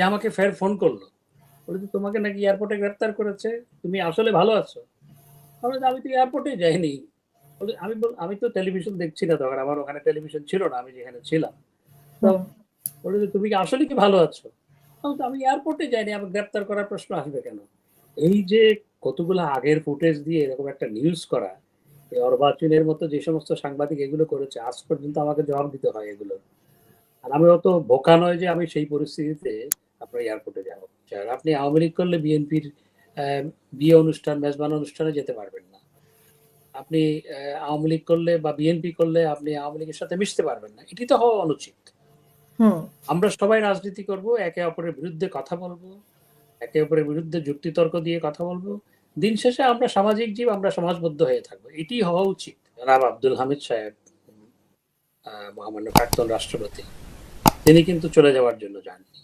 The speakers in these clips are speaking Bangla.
সে আমাকে ফের ফোন করল। বলে যে তোমাকে নাকি এয়ারপোর্টে গ্রেপ্তার করেছে? তুমি আসলে ভালো আছো? আমি বললাম, আমি তো এয়ারপোর্টে যাইনি। বলে, আমি বল- আমি তো টেলিভিশন দেখছি না তখন আমার ওখানে টেলিভিশন ছিল না আমি যেখানে ছিলাম। তো বলে যে তুমি কি আসলে কি ভালো আছো? বললাম, আমি এয়ারপোর্টে যাইনি আমার গ্রেপ্তার করার প্রশ্ন আসবে কেন? এই যে কতগুলো আগের ফুটেজ দিয়ে এরকম একটা নিউজ করা এই অর্বাচীনের মতো যে সমস্ত সাংবাদিক এগুলো করেছে আজ পর্যন্ত আমাকে জবাব দিতে হয় এগুলো। আর আমি অত বোকা নয় যে আমি সেই পরিস্থিতিতে এয়ারপোর্টে যাব। আর আপনি আওয়ামী লীগ করলে বিএনপির বিয়ে অনুষ্ঠান মেজবান অনুষ্ঠানে যেতে পারবেন না। আপনি আওয়ামী লীগ করলে বা বিএনপি করলে আপনি আওয়ামী লীগের সাথে মিশতে পারবেন না। এটি তো হওয়া অনুচিত। আমরা সবাই রাজনীতি করব একে অপরের বিরুদ্ধে কথা বলব একে অপরের বিরুদ্ধে যুক্তিতর্ক দিয়ে কথা বলব। দিন শেষে আমরা সামাজিক জীব আমরা সমাজবদ্ধ হয়ে থাকব। এটি হওয়া উচিত। জনাব আব্দুল হামিদ সাহেব মহামান্য প্রাক্তন রাষ্ট্রপতি তিনি কিন্তু চলে যাওয়ার জন্য যাননি।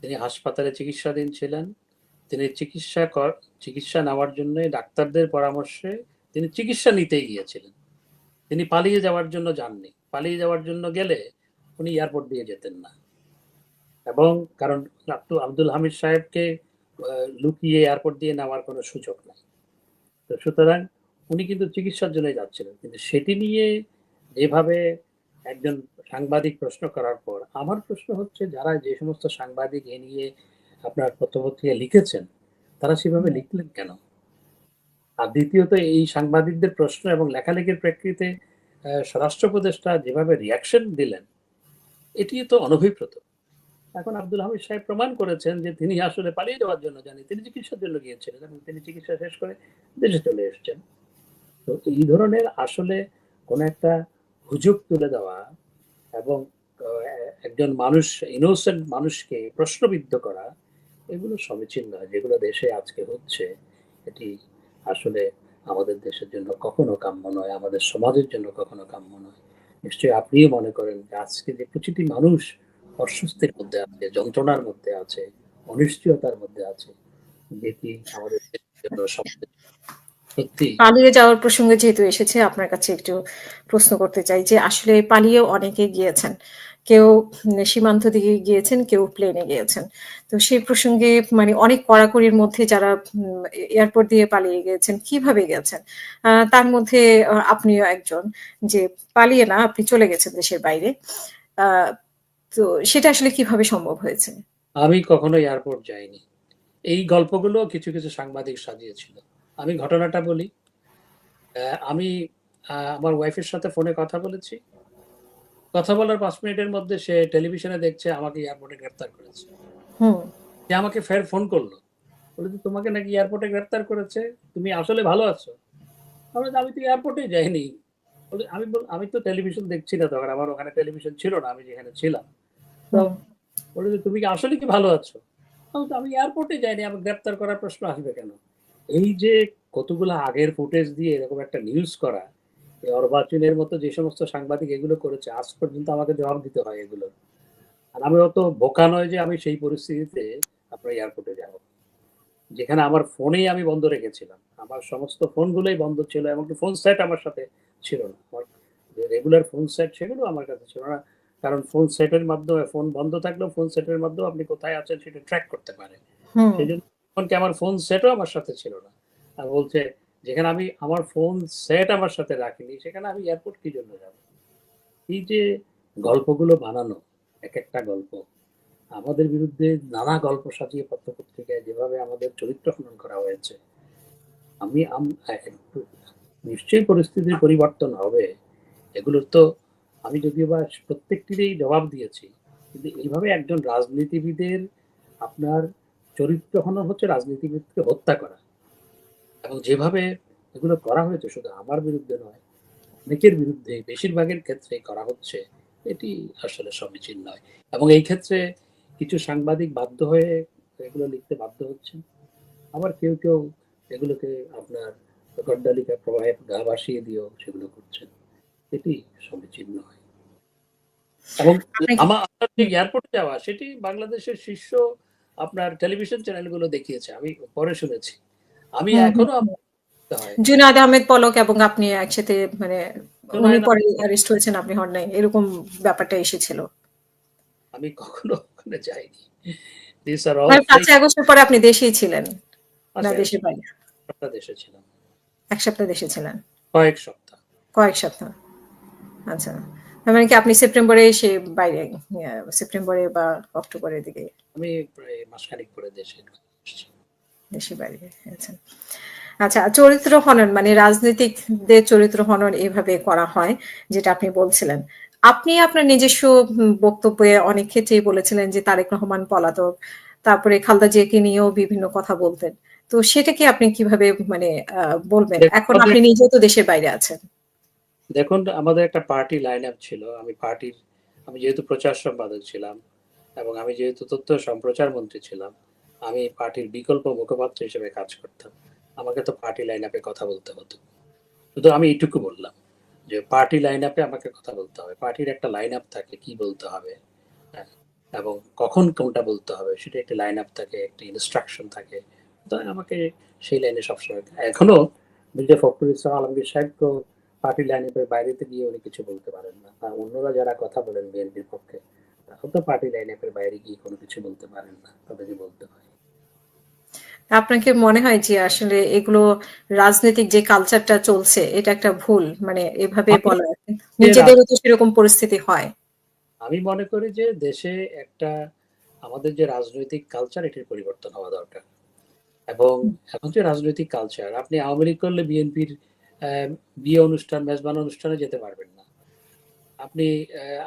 তিনি হাসপাতালে চিকিৎসাধীন ছিলেন। তিনি চিকিৎসা কর- চিকিৎসা নেওয়ার জন্য ডাক্তারদের পরামর্শে তিনি চিকিৎসা নিতেই গিয়েছিলেন। তিনি পালিয়ে যাওয়ার জন্য যাননি। পালিয়ে যাওয়ার জন্য গেলে উনি এয়ারপোর্ট দিয়ে যেতেন না। এবং কারণ আব্দুল আব্দুল হামিদ সাহেবকে লুকিয়ে এয়ারপোর্ট দিয়ে নেওয়ার কোনো সুযোগ নাই। তো সুতরাং উনি কিন্তু চিকিৎসার জন্য যাচ্ছিলেন। কিন্তু সেটি নিয়ে যেভাবে একজন সাংবাদিক প্রশ্ন করার পর আমার প্রশ্ন হচ্ছে, যারা যে সমস্ত সাংবাদিক এ নিয়ে আপনার পত্রপত্রিকা লিখেছেন, তারা সেভাবে লিখলেন কেন? আর দ্বিতীয়ত, এই সাংবাদিকদের প্রশ্ন এবং লেখালেখির প্রেক্ষিতে স্বরাষ্ট্র উপদেষ্টা যেভাবে রিয়াকশন দিলেন এটি তো অনভিপ্রেত। এখন আব্দুল হামিদ সাহেব প্রমাণ করেছেন যে তিনি আসলে পালিয়ে যাওয়ার জন্য জানি, তিনি চিকিৎসার জন্য গিয়েছিলেন এবং তিনি চিকিৎসা শেষ করে দেশে চলে এসেছেন। তো এই ধরনের আসলে কোন একটা হুজুগ তুলে দেওয়া এবং একজন মানুষ ইনোসেন্ট মানুষকে প্রশ্নবিদ্ধ করা, এগুলো সমীচীন নয়, যেগুলো দেশে আজকে হচ্ছে, এটি আসলে আমাদের দেশের জন্য কখনো কাম্য নয়, আমাদের সমাজের জন্য কখনো কাম্য নয়। নিশ্চয়ই আপনিও মনে করেন যে আজকে যে প্রতিটি মানুষ অস্বস্তির মধ্যে আছে, যন্ত্রণার মধ্যে আছে, অনিশ্চয়তার মধ্যে আছে যেটি আমাদের জন্য সমাজের সত্যি। পালিয়ে যাওয়ার প্রসঙ্গে যেহেতু এসেছে আপনার কাছে একটু প্রশ্ন করতে চাই যে আসলে পালিয়ে অনেকে গিয়েছেন। কেউ সীমান্ত দিকে গিয়েছেন কেউ প্লেনে গিয়েছেন। তো সেই প্রসঙ্গে মানে অনেক কড়াকড়ির মধ্যে যারা এয়ারপোর্ট দিয়ে পালিয়ে গিয়েছেন কীভাবে গেছেন তার মধ্যে আপনিও একজন যে পালিয়ে না আপনি চলে গেছেন দেশের বাইরে। আহ, তো সেটা আসলে কীভাবে সম্ভব হয়েছে? আমি কখনো এয়ারপোর্ট যাইনি। এই গল্পগুলো কিছু কিছু সাংবাদিক সাজিয়েছিল। আমি ঘটনাটা বলি। আমি আমার ওয়াইফের সাথে ফোনে কথা বলেছি। কথা বলার পাঁচ মিনিটের মধ্যে সে টেলিভিশনে দেখছে আমাকে এয়ারপোর্টে গ্রেপ্তার করেছে। সে আমাকে ফের ফোন করল। বলে যে তোমাকে নাকি এয়ারপোর্টে গ্রেপ্তার করেছে? তুমি আসলে ভালো আছো? আমি আমি তো এয়ারপোর্টে যাইনি। বলে, আমি আমি তো টেলিভিশন দেখছি না তখন। আমার ওখানে টেলিভিশন ছিল না আমি যেখানে ছিলাম। তো বলে যে তুমি কি আসলে কি ভালো আছো? আমি এয়ারপোর্টে যাইনি। আমার গ্রেপ্তার করার প্রশ্ন আসবে কেন? এই যে কতগুলো আগের ফুটেজ দিয়ে এরকম একটা নিউজ করা অর্বাচীনের মতো যে সমস্ত সাংবাদিক এগুলো করেছে আজ পর্যন্ত আমাকে জবাব দিতে হয় এগুলো। আর আমি অত বোকা নয় যে আমি সেই পরিস্থিতিতে আপনার এয়ারপোর্টে যাব। যেখানে আমার ফোনেই আমি বন্ধ রেখেছিলাম। আমার সমস্ত ফোনগুলোই বন্ধ ছিল এমনকি ফোন সেট আমার সাথে ছিল না। আমার যে রেগুলার ফোন সেট সেগুলো আমার কাছে ছিল না। কারণ ফোন সেটের মাধ্যমে ফোন বন্ধ থাকলেও ফোন সেটের মাধ্যমে আপনি কোথায় আছেন সেটা ট্র্যাক করতে পারে হুম। সেই জন্য এমনকি আমার ফোন সেটও আমার সাথে ছিল না। আর বলছে, যেখানে আমি আমার ফোন সেট আমার সাথে রাখিনি, সেখানে আমি এয়ারপোর্ট কি জন্য যাব? এই যে গল্পগুলো বানানো, এক একটা গল্প, আমাদের বিরুদ্ধে নানা গল্প সাজিয়ে পত্রপত্রিকায় যেভাবে আমাদের চরিত্র খনন করা হয়েছে আমি, একটু নিশ্চয়ই পরিস্থিতির পরিবর্তন হবে। এগুলোর তো আমি যদিও বা প্রত্যেকটিরই জবাব দিয়েছি, কিন্তু এইভাবে একজন রাজনীতিবিদের আপনার চরিত্র হনন হচ্ছে রাজনীতিবিদকে হত্যা করা। এবং যেভাবে এগুলো করা হয়েছে শুধু আমার বিরুদ্ধে নয় অনেকের বিরুদ্ধে বেশিরভাগের ক্ষেত্রে করা হচ্ছে এটি আসলে সমীচীন নয়। এবং এই ক্ষেত্রে কিছু সাংবাদিক বাধ্য হয়ে এগুলো লিখতে বাধ্য হচ্ছেন। আবার কেউ কেউ এগুলোকে আপনার গড্ডালিকা প্রবাহে গা ভাসিয়ে দিয়েও সেগুলো করছেন। এটি সমীচীন নয়। এবং আমার এয়ারপোর্টে যাওয়া সেটি বাংলাদেশের শীর্ষ আপনার টেলিভিশন চ্যানেলগুলো দেখিয়েছে আমি পরে শুনেছি। আমি এখনও জুনাদ আহমেদ পলক এবং আপনি একসাথে মানে উনি পরে অ্যারেস্ট হয়েছেন আপনি হন নাই এরকম ব্যাপারটা এসেছিল। আমি কখনো ওখানে যাইনি। দিস আর অল পাঁচই আগস্টের পরে আপনি দেশেই ছিলেন না দেশের বাইরে? সপ্তাহ দেশে ছিলাম। এক সপ্তাহ দেশে ছিলেন? কয়েক সপ্তাহ। কয়েক সপ্তাহ। আচ্ছা। মানে কি আপনি সেপ্টেম্বরে সে বাইরে সেপ্টেম্বরে বা অক্টোবরের দিকে? আমি প্রায় মাসখানিক পরে দেশে দেশের বাইরে আচ্ছা। আচ্ছা চরিত্র হনন মানে রাজনৈতিকদের চরিত্র হনন এভাবে করা হয় যেটা আপনি বলছিলেন। আপনি আপনার নিজস্ব বক্তব্যে অনেক ক্ষেত্রেই বলেছিলেন যে তারেক রহমান পলাতক তারপরে খালদা জিয়াকে নিয়েও বিভিন্ন কথা বলতেন। তো সেটাকে আপনি কীভাবে মানে আহ, বলবেন? এখন আপনি নিজেও তো দেশের বাইরে আছেন। দেখুন আমাদের একটা পার্টি লাইন আপ ছিল। আমি পার্টির আমি যেহেতু প্রচার সম্পাদক ছিলাম এবং আমি যেহেতু তথ্য সম্প্রচার মন্ত্রী ছিলাম আমি পার্টির বিকল্প মুখপাত্র হিসেবে কাজ করতাম। আমাকে তো পার্টি লাইন আপে কথা বলতে হতো। শুধু আমি এইটুকু বললাম যে পার্টি লাইন আপে আমাকে কথা বলতে হবে। পার্টির একটা লাইন আপ থাকে কি বলতে হবে হ্যাঁ, এবং কখন কোনটা বলতে হবে সেটা একটা লাইন আপ থাকে একটা ইনস্ট্রাকশন থাকে। তো আমাকে সেই লাইনে সবসময় এখনও মির্জা ফখরুল ইসলাম আলমগীর সাহেব তো পার্টি লাইনে বাইরেতে গিয়ে উনি কিছু বলতে পারেন না। আর অন্যরা যারা কথা বলেন বিএনপির পক্ষে তারাও তো পার্টি লাইনে বাইরে গিয়ে কোনো কিছু বলতে পারেন না তাদেরকে বলতে হয়। আপনাকে মনে হয় যে আসলে এগুলো রাজনৈতিক যে কালচারটা চলছে এটা একটা ভুল? মানে এভাবে বলা নিজেদেরও তো সেরকম পরিস্থিতি হয়। আমি মনে করি যে দেশে একটা আমাদের যে রাজনৈতিক কালচার এটির পরিবর্তন হওয়া দরকার। এবং এখন যে রাজনৈতিক কালচার আপনি আওয়ামী লীগ করলে বিএনপির বিয়ে অনুষ্ঠান মেজবান অনুষ্ঠানে যেতে পারবেন না। আপনি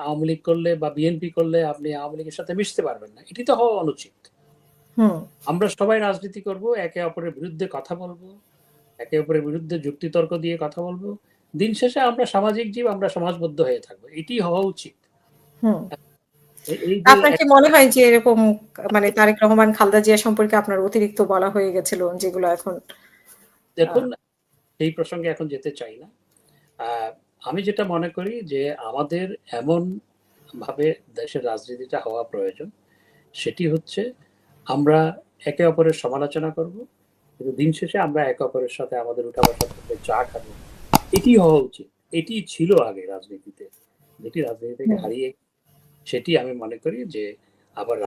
আওয়ামী লীগ করলে বা বিএনপি করলে আপনি আওয়ামী লীগের সাথে মিশতে পারবেন না। এটি তো হওয়া অনুচিত। আমরা সবাই রাজনীতি করব একে অপরের বিরুদ্ধে কথা বলব একে অপরের বিরুদ্ধে যুক্তিতর্ক দিয়ে কথা বলব। দিন শেষে আমরা সামাজিক জীব আমরা সমাজবদ্ধ হয়ে থাকব। এটি হওয়া উচিত। আপনার কি মনে হয় যে এরকম মানে তারেক রহমান খালদা জিয়া সম্পর্কে আপনার অতিরিক্ত বলা হয়ে গেছিল যেগুলো এখন দেখুন এই প্রসঙ্গে এখন যেতে চাই না। আমি যেটা মনে করি যে আমাদের এমন ভাবে দেশের রাজনীতিটা হওয়া প্রয়োজন সেটি হচ্ছে আমরা একে অপরের সমালোচনা করব কিন্তু দিন শেষে আমরা একে অপরের সাথে আমাদের উঠা বসার সাথে চা খাব। এটি হওয়া উচিত। এটি ছিল আগে রাজনীতিতে। যেটি রাজনীতি থেকে হারিয়ে সেটি আমি মনে করি যে আবার